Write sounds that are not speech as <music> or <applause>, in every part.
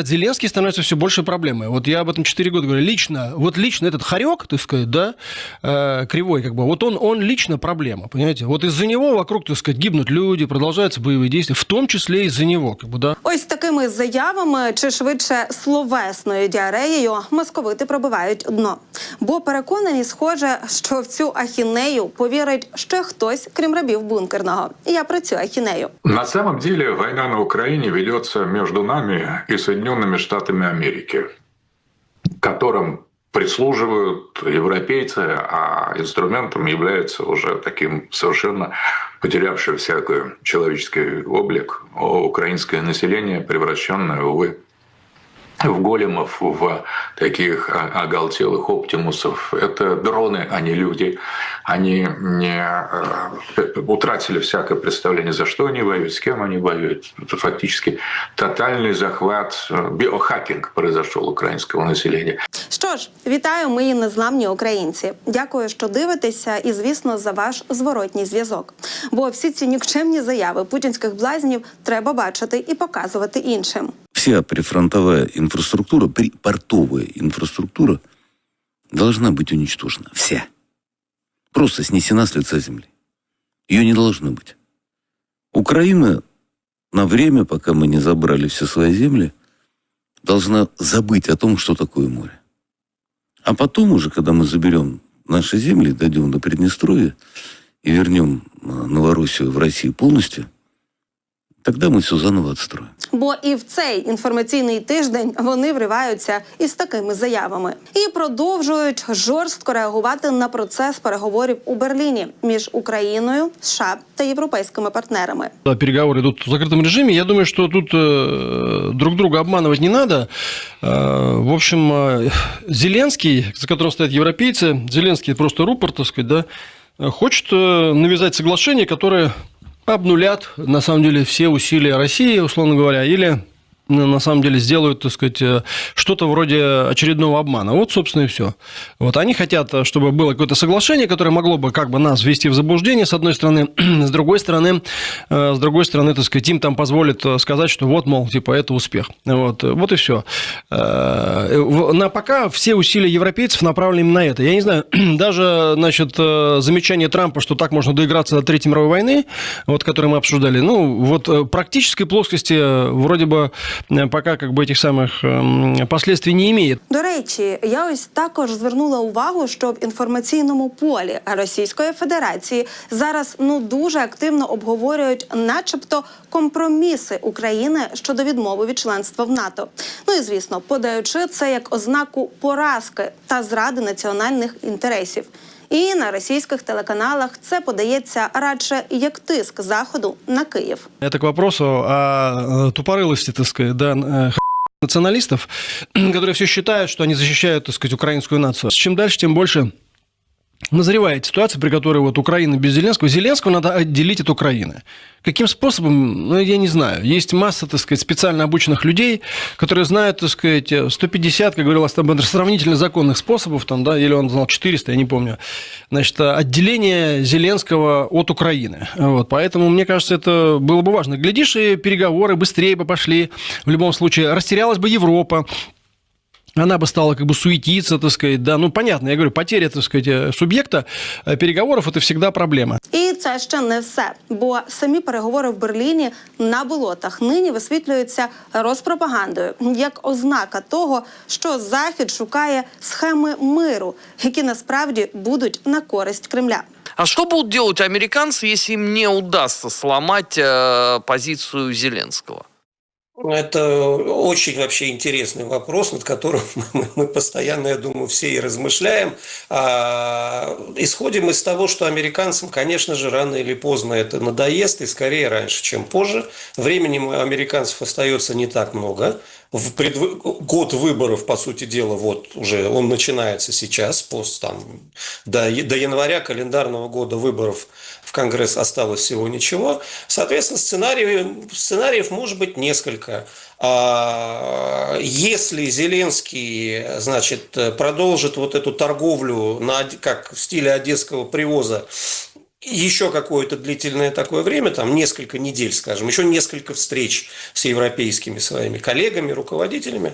Зеленский становится все больше проблемой. Вот я об этом 4 года говорю. Лично, вот лично этот хорек, так сказать, да, э, кривой, как бы, вот он, он лично проблема, понимаете? Вот из-за него вокруг, так сказать, гибнут люди, продолжаются боевые действия, в том числе из-за него, как бы, да. Ось такими заявами, чи швидше словесною діареєю, московити пробивають дно. Бо переконані, схоже, що в цю ахінею повірить ще хтось, крім рабів бункерного. Я про цю ахінею. На самом деле война на Украине ведется между нами и Соединенными Штатами Америки, которым прислуживают европейцы, а инструментом является уже таким совершенно потерявший всякий человеческий облик украинское население, превращенное, увы, в големов, в таких о- оголтелых оптимусов. Это дроны, а не люди. Они не э, утратили всякое представление, за что они воюют, с кем они воюют. Это фактически тотальный захват, э, биохакинг произошел украинского населения. Що ж, вітаю, мої незламні українці. Дякую, що дивитеся, і звісно, за ваш зворотній зв'язок. Бо всі ці нікчемні заяви путінських блазнів треба бачити і показувати іншим. Вся прифронтовая инфраструктура, припортовая инфраструктура должна быть уничтожена. Вся. Просто снесена с лица земли. Ее не должно быть. Украина на время, пока мы не забрали все свои земли, должна забыть о том, что такое море. А потом уже, когда мы заберем наши земли, дойдем до Приднестровья и вернем э, Новороссию в Россию полностью, тогда мы все заново отстроим. Бо і в цей інформаційний тиждень вони вриваються із такими заявами і продовжують жорстко реагувати на процес переговорів у Берліні між Україною, США та європейськими партнерами. Да, Переговоры идут в закрытом режиме. Я думаю, что тут э, друг друга обманывать не надо. Э, в общем, э, Зеленский, за которым стоят европейцы, Зеленский просто рупор, так сказать, да, э, хочет э, навязать соглашение, которое обнулят, на самом деле, все усилия России, условно говоря, или на самом деле сделают, так сказать, э, что-то вроде очередного обмана. Вот, собственно, и все. Вот они хотят, э, чтобы было какое-то соглашение, которое могло бы как бы нас ввести в заблуждение, с одной стороны, <clears throat> с другой стороны, э, с другой стороны, так сказать, им там позволит сказать, что вот, мол, типа, это успех. Вот, вот и все. На пока все усилия европейцев направлены именно на это. Я не знаю, <clears throat> даже, значит, замечание Трампа, что так можно доиграться до Третьей мировой войны, вот, которую мы обсуждали, ну, вот практической плоскости вроде бы пока как бы этих самых эм, последствий не имеет. До речі, я ось також звернула увагу, що в інформаційному полі Російської Федерації зараз ну дуже активно обговорюють, начебто, компроміси України щодо відмови від членства в НАТО. Ну і звісно, подаючи це як ознаку поразки та зради національних інтересів. І на російських телеканалах це подається радше як тиск заходу на Київ. Это к вопросу о э, тупорылости, так сказать, да, э, х- националистов, <clears throat> которые все считают, что они защищают, так сказать, украинскую нацию. Чем дальше, тем больше назревает ситуация, при которой вот Украина без Зеленского. Зеленского надо отделить от Украины. Каким способом, ну, я не знаю. Есть масса, так сказать, специально обученных людей, которые знают, так сказать, 150, как говорил Астабендер, сравнительно законных способов, там, да, или он знал 400, я не помню, значит, отделение Зеленского от Украины. Вот, поэтому, мне кажется, это было бы важно. Глядишь, и переговоры быстрее бы пошли. В любом случае, растерялась бы Европа, она бы стала как бы суетиться, так сказать, да, ну, понятно, я говорю, потеря, так сказать, э, субъекта э, переговоров – это всегда проблема. І це ще не все, бо самі переговори в Берліні на болотах нині висвітлюються розпропагандою як ознака того, що Захід шукає схеми миру, які насправді будуть на користь Кремля. А что будут делать американцы, если им не удастся сломать э, позицию Зеленского? Это очень вообще интересный вопрос, над которым <laughs> мы, мы постоянно, я думаю, все и размышляем. А, исходим из того, что американцам, конечно же, рано или поздно это надоест, и скорее раньше, чем позже. Времени у американцев остается не так много. В предвы- Год выборов, по сути дела, вот уже он начинается сейчас, пост, там, до, до января календарного года выборов в Конгресс осталось всего ничего. Соответственно, сценариев, сценариев может быть несколько. А, Если Зеленский, значит, продолжит вот эту торговлю, на, как в стиле одесского привоза, еще какое-то длительное такое время, там несколько недель, скажем, еще несколько встреч с европейскими своими коллегами, руководителями,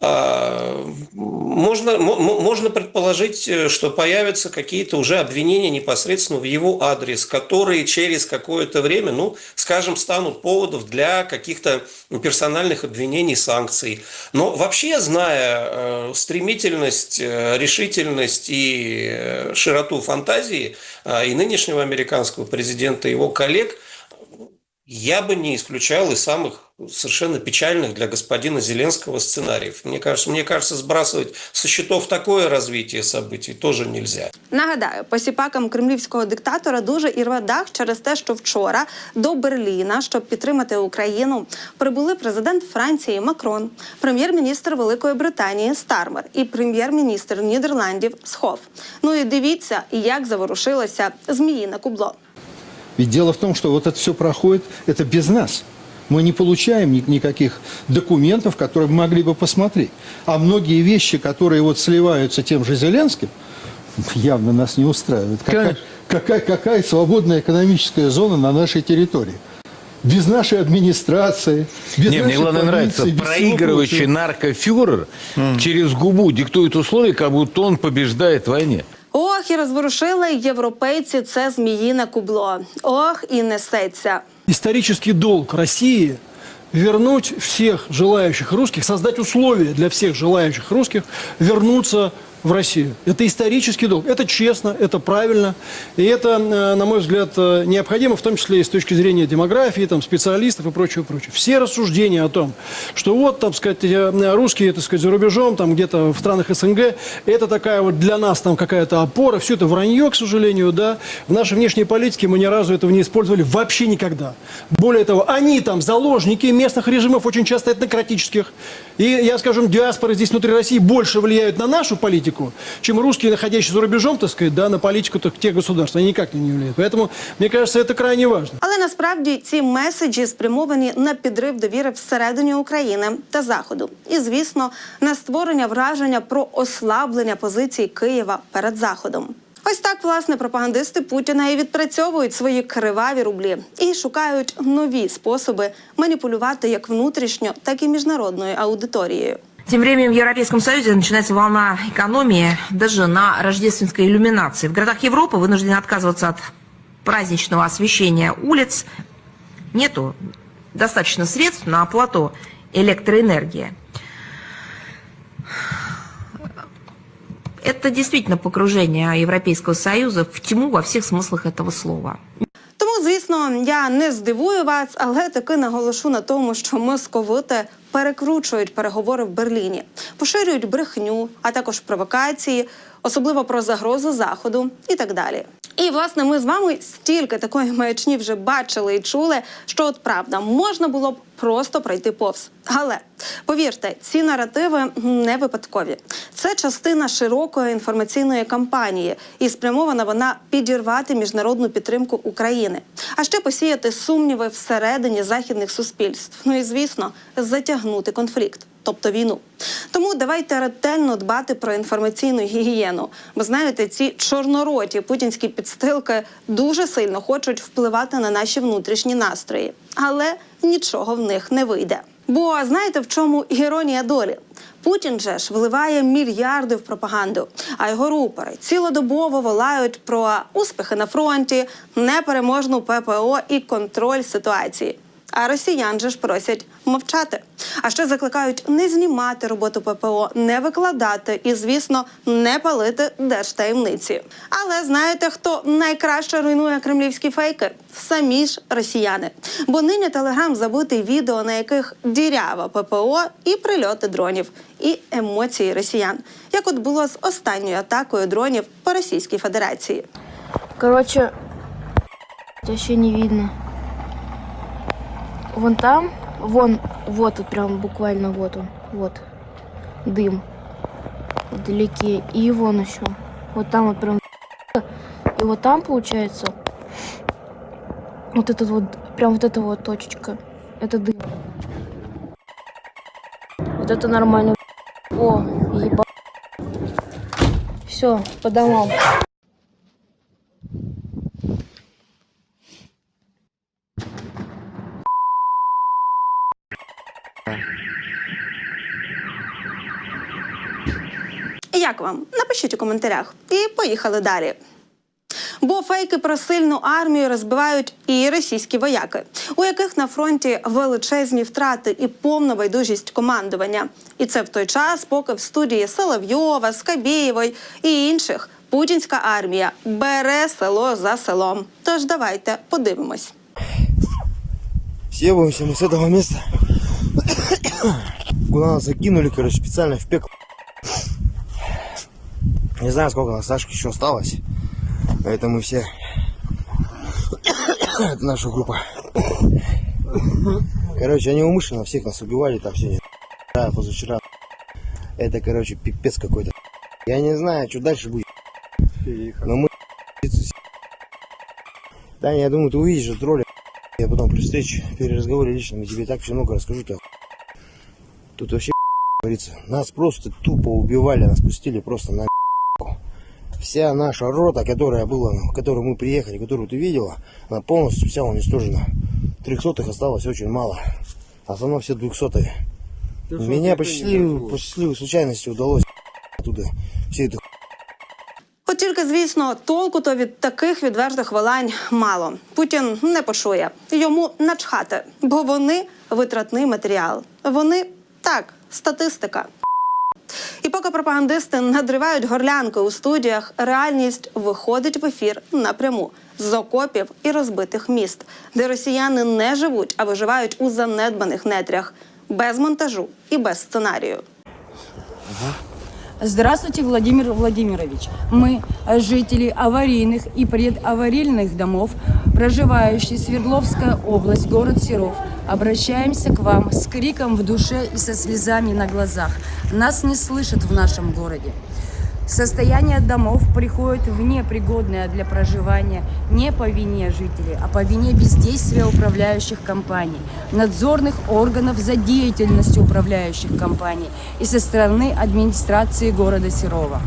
а, можно, мо- мо- можно предположить, э, что появятся какие-то уже обвинения непосредственно в его адрес, которые через какое-то время, ну, скажем, станут поводом для каких-то персональных обвинений, санкций. Но вообще, зная э, стремительность, э, решительность и широту фантазии и нынешнего американского президента, и его коллег, я бы не исключал и самых совершенно печальных для господина Зеленского сценариев. Мне кажется, мне кажется, сбрасывать со счетов такое развитие событий тоже нельзя. Нагадаю, посіпакам кремлівського диктатора дуже і рве дах через те, що вчора до Берліна, щоб підтримати Україну, прибули президент Франції Макрон, прем'єр-міністр Великої Британії Стармер і прем'єр-міністр Нідерландів Схов. Ну і дивіться, як заворушилося зміїне кубло. Ведь дело в том, что вот это все проходит, это без нас. Мы не получаем ни- никаких документов, которые мы могли бы посмотреть. А многие вещи, которые вот сливаются тем же Зеленским, явно нас не устраивают. Какая, какая, какая свободная экономическая зона на нашей территории? Без нашей администрации, без Не, мне нашей главное нравится, проигрывающий наркофюрер через губу диктует условия, как будто он побеждает в войне. Ох, і розворушили європейці це зміїне кубло. Ох, і несеться. Історичний долг Росії вернуть всіх желаючих русских, создать условия для всіх желаючих русских вернуться в Россию. Это исторический долг. Это честно, это правильно. И это, э, на мой взгляд, э, необходимо, в том числе и с точки зрения демографии, там, специалистов и прочего, прочего. Все рассуждения о том, что вот, так сказать, э, русские, так сказать, за рубежом, там, где-то в странах СНГ, это такая вот для нас там какая-то опора. Все это вранье, к сожалению, да. В нашей внешней политике мы ни разу этого не использовали вообще никогда. Более того, они там заложники местных режимов, очень часто этнократических. И, я скажем, диаспоры здесь внутри России больше влияют на нашу политику, чем русские, находящиеся за рубежом, так сказать, да, на политику так, тех государств. Они никак не влияют. Поэтому, мне кажется, это крайне важно. Але насправді ці меседжі спрямовані на підрив довіри всередині України та Заходу, і звісно, на створення враження про ослаблення позицій Києва перед Заходом. Ось так, власне, пропагандисти Путіна і відпрацьовують свої криваві рублі і шукають нові способи маніпулювати як внутрішньо, так і міжнародною аудиторією. Тем временем в Европейском Союзе начинается волна экономии даже на рождественской иллюминации. В городах Европы вынуждены отказываться от праздничного освещения улиц. Нету достаточно средств на оплату электроэнергии. Это действительно погружение Европейского Союза в тьму во всех смыслах этого слова. Тому, звісно, я не здивую вас, але таки наголошу на тому, що московити перекручують переговори в Берліні, поширюють брехню, а також провокації, особливо про загрозу заходу і так далі. І власне ми з вами стільки такої маячні вже бачили і чули, що от правда можна було б просто пройти повз. Але повірте, ці наративи не випадкові. Це частина широкої інформаційної кампанії, і спрямована вона підірвати міжнародну підтримку України, а ще посіяти сумніви всередині західних суспільств. Ну і звісно, затягнути конфлікт. Тобто війну. Тому давайте ретельно дбати про інформаційну гігієну. Бо знаєте, ці чорнороті путінські підстилки дуже сильно хочуть впливати на наші внутрішні настрої, але нічого в них не вийде. Бо знаєте, в чому іронія долі? Путін же ж вливає мільярди в пропаганду, а його рупори цілодобово волають про успіхи на фронті, непереможну ППО і контроль ситуації. А росіян же ж просять мовчати. А ще закликають не знімати роботу ППО, не викладати і, звісно, не палити держтаємниці. Але знаєте, хто найкраще руйнує кремлівські фейки? Самі ж росіяни. Бо нині телеграм забитий відео, на яких дірява ППО і прильоти дронів, і емоції росіян, як от було з останньою атакою дронів по Російській Федерації. Короче, вообще не видно. Вон там, вон, вот тут прям буквально вот он, вот дым вдалеке. И вон еще, вот там вот прям <laughs> и вот там получается вот этот вот, прям вот эта вот точечка, это дым. Вот это нормально. О, еба. Все, по домам. Як вам? Напишіть у коментарях. І поїхали далі. Бо фейки про сильну армію розбивають і російські вояки, у яких на фронті величезні втрати і повна байдужість командування. І це в той час, поки в студії Соловйова, Скабєєвої і інших путінська армія бере село за селом. Тож давайте подивимось. Съебываемся мы с этого места. Куда нас закинули, короче, специально в пекло. Не знаю, сколько нас Сашки еще осталось. Это мы все. Это наша группа. Короче, они умышленно всех нас убивали там сегодня. Вчера, позавчера. Это, короче, пипец какой-то. Я не знаю, что дальше будет. Но мы... Таня, я думаю, ты увидишь этот ролик. Я потом при встрече, при разговоре личном, я тебе так все много расскажу. ты Тут вообще говорится, нас просто тупо убивали, нас пустили просто на Вся наша рота, которая была, в которую мы приехали, которую ты видела, она полностью вся уничтожена. Трехсотых осталось очень мало. В основном все двухсотые. Меня по счастливой, по счастливой случайности удалось оттуда все это От тільки, звісно, толку то від таких відвертих вилань мало. Путін не почує. Йому начхати, бо вони витратний матеріал. Вони так, статистика. І поки пропагандисти надривають горлянки у студіях, реальність виходить в ефір напряму з окопів і розбитих міст, де росіяни не живуть, а виживають у занедбаних нетрях, без монтажу і без сценарію. Здравствуйте, Владимир Владимирович. Мы, э, жители аварийных и предаварийных домов, проживающие Свердловская область, город Серов, Обращаемся к вам с криком в душе и со слезами на глазах. Нас не слышат в нашем городе. Состояние домов приходит в непригодное для проживания не по вине жителей, а по вине бездействия управляющих компаний, надзорных органов за деятельностью управляющих компаний и со стороны администрации города Серова.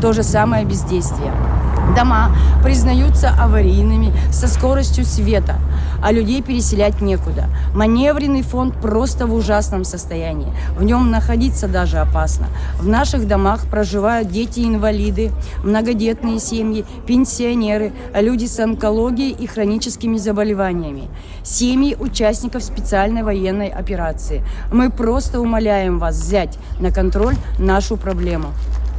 То же самое бездействие. Дома признаются аварийными со скоростью света, а людей переселять некуда. Маневренный фонд просто в ужасном состоянии. В нем находиться даже опасно. В наших домах проживают дети-инвалиды, многодетные семьи, пенсионеры, люди с онкологией и хроническими заболеваниями, семьи участников специальной военной операции. Мы просто умоляем вас взять на контроль нашу проблему.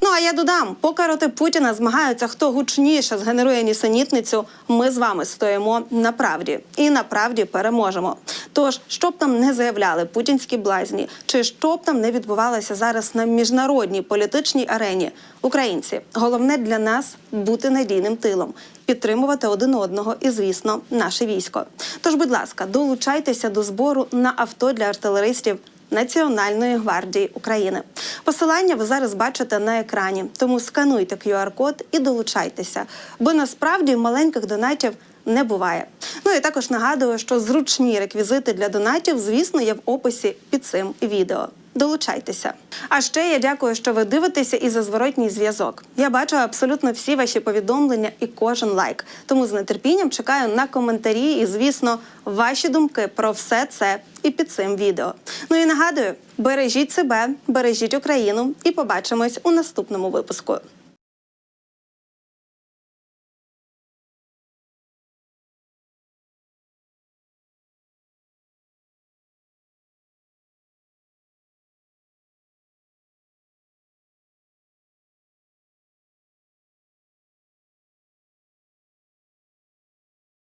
Ну а я додам, поки роти Путіна змагаються, хто гучніше згенерує нісенітницю, ми з вами стоїмо на правді і на правді переможемо. Тож, що б там не заявляли путінські блазні, чи що б там не відбувалося зараз на міжнародній політичній арені, українці, головне для нас бути надійним тилом, підтримувати один одного і, звісно, наше військо. Тож, будь ласка, долучайтеся до збору на авто для артилеристів. Національної гвардії України. Посилання ви зараз бачите на екрані, тому скануйте QR-код і долучайтеся, бо насправді маленьких донатів не буває. Ну і також нагадую, що зручні реквізити для донатів, звісно, є в описі під цим відео. Долучайтеся. А ще я дякую, що ви дивитеся і за зворотній зв'язок. Я бачу абсолютно всі ваші повідомлення і кожен лайк. Тому з нетерпінням чекаю на коментарі і, звісно, ваші думки про все це і під цим відео. Ну і нагадую, бережіть себе, бережіть Україну і побачимось у наступному випуску.